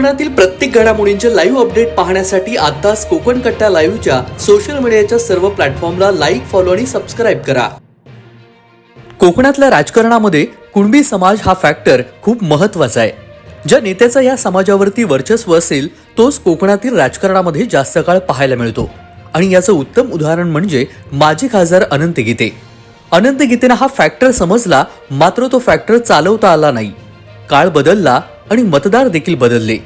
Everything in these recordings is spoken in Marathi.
कोकणातील प्रत्येक घडामोडींचे लाईव्ह अपडेट पाहण्यासाठी आताच कोकण कट्टा लाईव्हच्या सोशल मीडियाच्या सर्व प्लॅटफॉर्मला लाईक फॉलो आणि सबस्क्राईब करा. कोकणातल्या राजकारणामध्ये कुणबी समाज हा फॅक्टर खूप महत्त्वाचा आहे. ज्या नेत्याचा या समाजावरती वर्चस्व असेल तोच कोकणातील राजकारणामध्ये जास्त काळ पाहायला मिळतो. आणि याचं उत्तम उदाहरण म्हणजे माजी खासदार अनंत गीते. अनंत गीतेनं हा फॅक्टर समजला मात्र तो फॅक्टर चालवता आला नाही. काळ बदलला आणि मतदार देखील बदलले.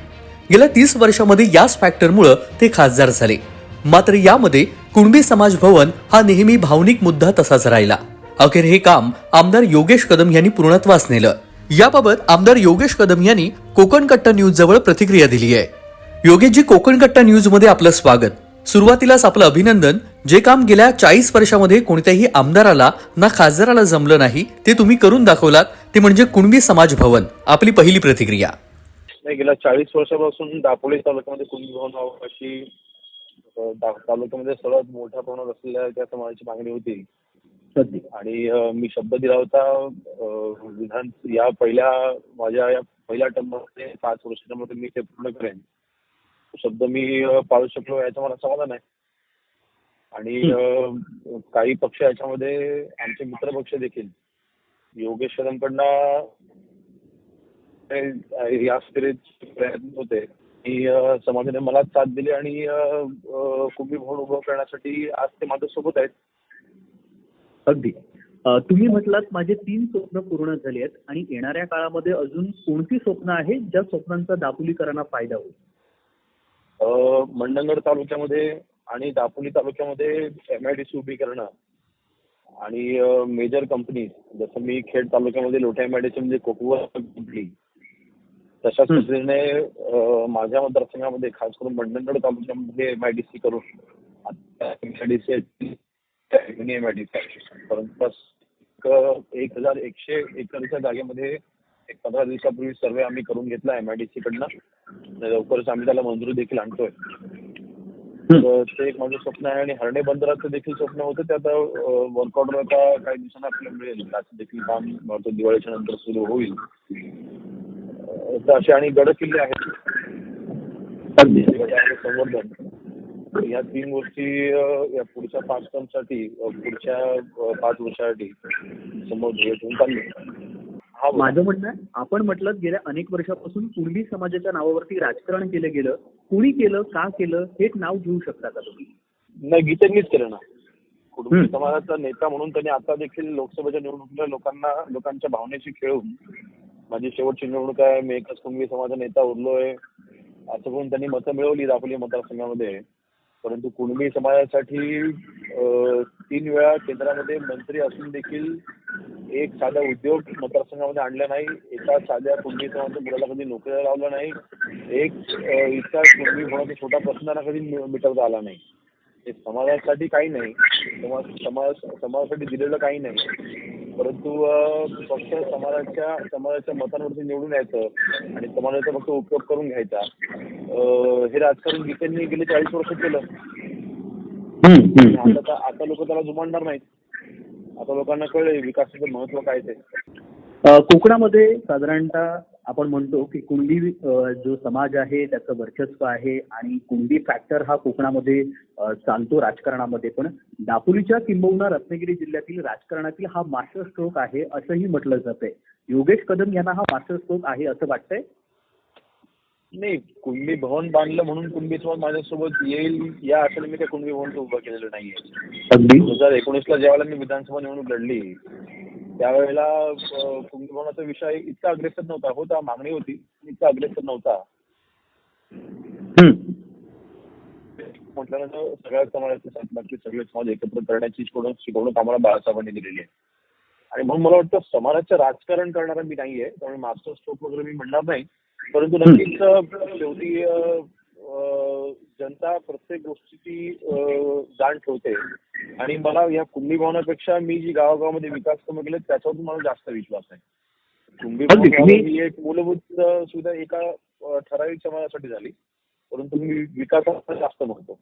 गेल्या तीस वर्षामध्ये याच फॅक्टरमुळं ते खासदार झाले. मात्र यामध्ये कुणबी समाज भवन हा नेहमी भावनिक मुद्दा तसाच राहिला. अखेर हे काम आमदार योगेश कदम यांनी पूर्णत्वास नेलं. याबाबत आमदार योगेश कदम यांनी कोकण कट्टा न्यूज जवळ प्रतिक्रिया दिली आहे. योगेशजी कोकण कट्टा न्यूजमध्ये आपलं स्वागत. सुरुवातीलाच आपलं अभिनंदन. जे काम गेल्या चाळीस वर्षामध्ये कोणत्याही आमदाराला ना खासदाराला जमलं नाही ते तुम्ही करून दाखवलात. ते म्हणजे कुणबी समाज भवन. आपली पहिली प्रतिक्रिया. नाही गेल्या चाळीस वर्षापासून दापोली तालुक्यामध्ये कुंभी भवन व्हावं अशी तालुक्यामध्ये सर्वात मोठ्या प्रमाणात असलेल्या त्या समाजाची मागणी होती. आणि मी शब्द दिला होता विधान या पहिल्या माझ्या या पहिल्या टर्ममध्ये पाच वर्षामध्ये मी ते पूर्ण करेन. तो शब्द मी पाळू शकलो याचं मला समाधान आहे. आणि काही पक्ष याच्यामध्ये आमचे मित्र पक्ष देखील योगेश कदमकडनं या प्रयत्न होते. की समाजाने मला साथ दिली आणि कुंभी भवन उभं करण्यासाठी आज ते माझ्यासोबत आहेत. अगदी. तुम्ही म्हटलात माझे तीन स्वप्न पूर्ण झाली आहेत आणि येणाऱ्या काळामध्ये अजून कोणती स्वप्न आहेत ज्या स्वप्नांचा दापोलीकरांना फायदा होईल? मंडणगड तालुक्यामध्ये आणि दापोली तालुक्यामध्ये एम आय डी सी उभी करणं आणि मेजर कंपनी जसं मी खेड तालुक्यामध्ये लोटा एम आय डी सी म्हणजे कोकवर कंपनी तशाच. पद्धतीने माझ्या मतदारसंघामध्ये खास करून मंडणगड तालुक्यामध्ये एम आय डी सी करून M I D C M I D C परंतु एक- हजार एकशे एकरच्या जागेमध्ये एक पंधरा दिवसापूर्वी सर्वे आम्ही करून घेतला एम आय डी सी कडनं. लवकरच आम्ही त्याला मंजुरी देखील आणतोय. तर ते एक माझं स्वप्न आहे आणि हरणे बंदराचं देखील स्वप्न होतं. ते आता वर्क ऑर्डर आता काही दिवसांना आपल्याला मिळेल. त्याचं देखील काम दिवाळीच्या नंतर सुरू होईल. असे आणि गड किल्ले आहेत. संवर्धन. या तीन गोष्टी या पुढच्या पाच टर्मसाठी पुढच्या पाच वर्षासाठी समोर ठेवून चाललो हा. माझं म्हणणं आहे आपण म्हटलं गेल्या अनेक वर्षापासून कुणबी समाजाच्या नावावरती राजकारण केलं गेलं. कुणी केलं का केलं हे नाव घेऊ शकता का तुम्ही? नाही गीतेंनीच केलं ना. कुटुंबी. समाजाचा नेता म्हणून त्यांनी आता देखील लोकसभेच्या निवडणुकीला लोकांना लोकांच्या भावनेशी खेळून माझी शेवटची निवडणूक आहे. मी एकच कुणबी समाजाचा नेता उरलोय. असं करून त्यांनी मतं मिळवली दापोली मतदारसंघामध्ये. परंतु कुणबी समाजासाठी तीन वेळा केंद्रामध्ये मंत्री असून देखील एक साधा उद्योग मतदारसंघामध्ये आणला नाही. एका साध्या कुणबी समाजाच्या मुलाला कधी नोकरीला लावला नाही. एक इतका कुणबी होण्याचा छोटा प्रश्न त्यांना कधी मि- मिटवता आला नाही. हे समाजासाठी काही नाही. समाज समाजासाठी दिलेलं काही नाही. परंतु फक्त समाजाच्या समाजाच्या मतांवरती निवडून यायचं आणि समाजाचा फक्त उपयोग करून घ्यायचा. अं, हे राजकारण गीतेंनी गेले चाळीस वर्ष केलं. आता आता लोक त्याला जुमानणार नाहीत. आता लोकांना कळले विकासाचं महत्त्व काय ते. कोकणामध्ये साधारणतः आपण म्हणतो की कुणबी अ, जो समाज आहे त्याचं वर्चस्व आहे आणि कुणबी फॅक्टर हा कोकणामध्ये चालतो राजकारणामध्ये. पण दापोलीच्या किंबहुना रत्नागिरी जिल्ह्यातील राजकारणातील हा मास्टर स्ट्रोक आहे असंही म्हटलं जातंय. योगेश कदम यांना हा मास्टर स्ट्रोक आहे असं वाटतंय? नाही कुणबी भवन बांधलं म्हणून कुणबी समाज माझ्यासोबत येईल या आशेने मी त्या कुणबी भवन उभं केलेलं नाहीये. दोन हजार एकोणीसला ज्यावेळेला मी विधानसभा निवडणूक लढली त्यावेळेला भवनाचा विषय इतका अग्रेसर नव्हता. होता मागणी होती इतका अग्रेसर नव्हता. म्हटल्यानंतर सगळ्या समाजाचे बाकी सगळे समाज एकत्र करण्याची शिकवणूक आम्हाला बाळासाहेबांनी दिलेली आहे. आणि म्हणून मला वाटतं समाजाचं राजकारण करणारा मी नाहीये त्यामुळे मास्टर स्ट्रोक वगैरे मी म्हणणार नाही. परंतु नक्कीच शेवटी जनता प्रत्येक गोष्टीची जाण ठेवते. आणि मला या कुंभी भवनापेक्षा मी जी गावागावामध्ये विकास कामं केले त्याच्यावर मला जास्त विश्वास आहे. कुंभी अगदी, भवन तुम्ही- ही एक मूलभूत सुविधा एका ठराविक समाजासाठी झाली. परंतु मी विकासाला जास्त म्हणतो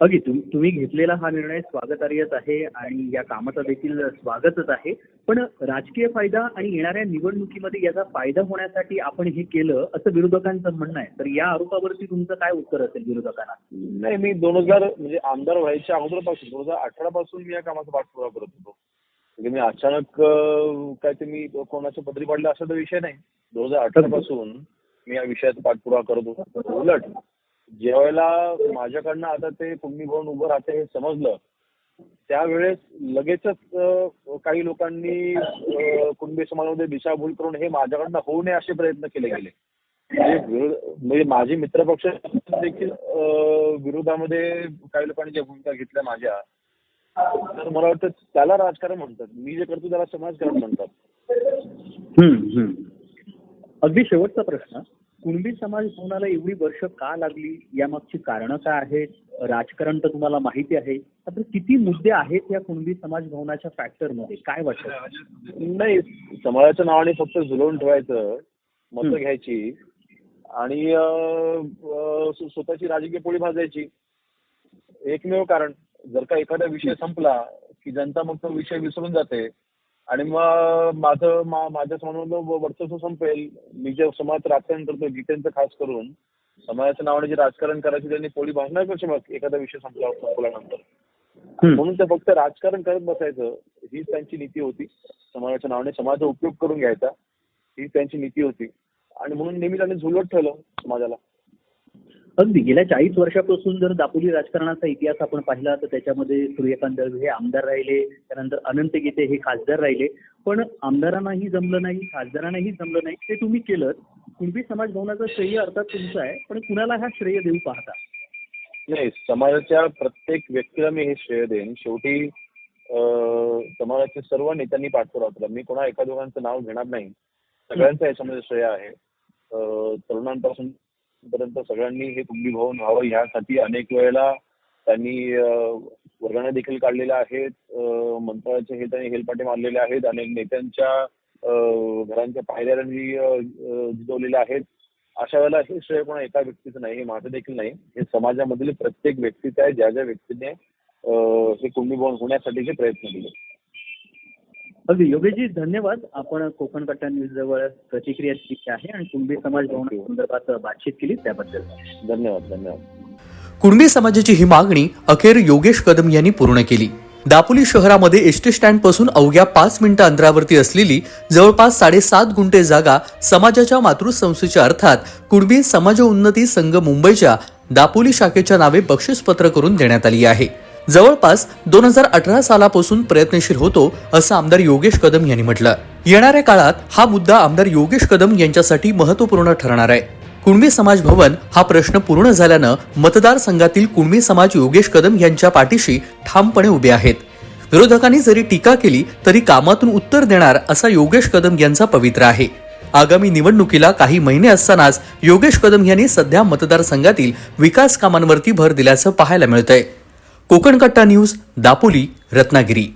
अगदी. तुम तुम्ही घेतलेला हा निर्णय स्वागतार्हच आहे आणि या कामाचा देखील स्वागतच आहे. पण राजकीय फायदा आणि येणाऱ्या निवडणुकीमध्ये याचा फायदा होण्यासाठी आपण हे केलं असं विरोधकांचं म्हणणं आहे. तर या आरोपावरती तुमचं काय उत्तर असेल विरोधकांना? नाही मी दोन हजार म्हणजे आमदार व्हायच्या अगोदरपासून दोन हजार अठरा पासून मी या कामाचा पाठपुरावा करत होतो. म्हणजे मी अचानक काय ते मी कोणाच्या पदरी पाडलं असा तर विषय नाही. दोन हजार अठरा पासून मी या विषयाचा पाठपुरावा करत होतो. उलट ज्यावेळेला माझ्याकडनं आता ते कुंभी भवन उभं राहते हे समजलं त्यावेळेस लगेचच काही लोकांनी कुंभी कुणबी समाजामध्ये दिशाभूल करून हे माझ्याकडनं होऊ नये असे प्रयत्न केले गेले. म्हणजे, म्हणजे माझे मित्रपक्ष देखील विरोधामध्ये काही लोकांनी ज्या भूमिका घेतल्या माझ्या तर मला वाटतं त्याला राजकारण म्हणतात. मी जे करतो त्याला समाजकारण म्हणतात. अगदी शेवटचा प्रश्न. कुणबी समाज भवनाला एवढी वर्ष का लागली? यामागची कारणं काय आहेत? राजकारण तर तुम्हाला माहिती आहे. मात्र किती मुद्दे आहेत या कुणबी समाज भवनाच्या फॅक्टरमध्ये काय वाटतं? नाही समाजाच्या नावाने फक्त झुलवून ठेवायचं मतं. घ्यायची आणि स्वतःची राजकीय पोळी भाजायची. एकमेव कारण जर का एखादा विषय संपला की जनता मग तो विषय विसरून जाते आणि मग माझं माझ्या समाजामधलं वर्चस्व संपेल. मी जे समाजात राजकारण करतो गीतेंचं खास करून समाजाच्या नावाने जे राजकारण करायचे त्यांनी पोळी भांडणार कशी मग? एखादा विषय संपला संपल्यानंतर. म्हणून ते फक्त राजकारण करत बसायचं हीच त्यांची नीती होती. समाजाच्या नावाने समाजाचा उपयोग करून घ्यायचा ही त्यांची नीती होती. आणि म्हणून नेहमी त्यांनी झुलवत ठेवलं समाजाला. अगदी. गेल्या चाळीस वर्षापासून जर दापोली राजकारणाचा इतिहास आपण पाहिला तर त्याच्यामध्ये सूर्यकांत हे आमदार राहिले त्यानंतर अनंत गीते हे खासदार राहिले. पण आमदारांनाही जमलं नाही खासदारांनाही जमलं नाही ते तुम्ही केलं. कुणबी समाज भवनाचं श्रेय अर्थात तुमचं आहे पण कुणाला हा श्रेय देऊ पाहता? नाही समाजाच्या प्रत्येक व्यक्तीला मी हे श्रेय देईन. शेवटी समाजाच्या सर्व नेत्यांनी पाठपुरावा केला. मी कोणा एका दोघांचं नाव घेणार नाही. सगळ्यांचं याच्यामध्ये श्रेय आहे. तरुणांपासून पर्यंत सगळ्यांनी हे कुंभी भवन व्हावं. यासाठी अनेक वेळेला त्यांनी वर्गण्या वर्गाने देखील काढलेल्या आहेत. मंत्रालयाचे हे त्यांनी हेलपाटे मारलेले आहेत. अनेक नेत्यांच्या घरांच्या पायऱ्या त्यांनी जिजवलेल्या आहेत. अशा वेळेला हे श्रेय कोणा एका व्यक्तीचं नाही हे माझं देखील नाही. हे समाजामधील प्रत्येक व्यक्तीचं आहे. ज्या ज्या व्यक्तीने हे कुंडीभवन होण्यासाठीचे प्रयत्न केले. अगदी. योगेशजी धन्यवाद. आपण कोकण कट्टा न्यूज जवळ प्रतिक्रिया दिली आहे आणि कुणबी समाज भवना संदर्भात बातचीत केली त्याबद्दल. धन्यवाद धन्यवाद. कुणबी समाजाची ही मागणी अखेर योगेश कदम यांनी पूर्ण केली. दापोली शहरामध्ये एस टी स्टँडपासून अवघ्या पाच मिनिटं अंतरावरती असलेली जवळपास साडेसात गुंठे जागा समाजाच्या मातृसंस्थेच्या अर्थात कुणबी समाज उन्नती संघ मुंबईच्या दापोली शाखेच्या नावे बक्षीसपत्र करून देण्यात आली आहे. जवळपास दोन हजार अठरा सालापासून प्रयत्नशील होतो असं आमदार योगेश कदम यांनी म्हटलं. येणाऱ्या काळात हा मुद्दा आमदार योगेश कदम यांच्यासाठी महत्त्वपूर्ण ठरणार आहे. कुणबी समाज भवन हा प्रश्न पूर्ण झाल्यानं मतदारसंघातील कुणबी समाज योगेश कदम यांच्या पाठीशी ठामपणे उभे आहेत. विरोधकांनी जरी टीका केली तरी कामातून उत्तर देणार असा योगेश कदम यांचा पवित्र आहे. आगामी निवडणुकीला काही महिने असतानाच योगेश कदम यांनी सध्या मतदारसंघातील विकास कामांवरती भर दिल्याचं पाहायला मिळतंय. कोकण कट्टा न्यूज दापोली रत्नागिरी.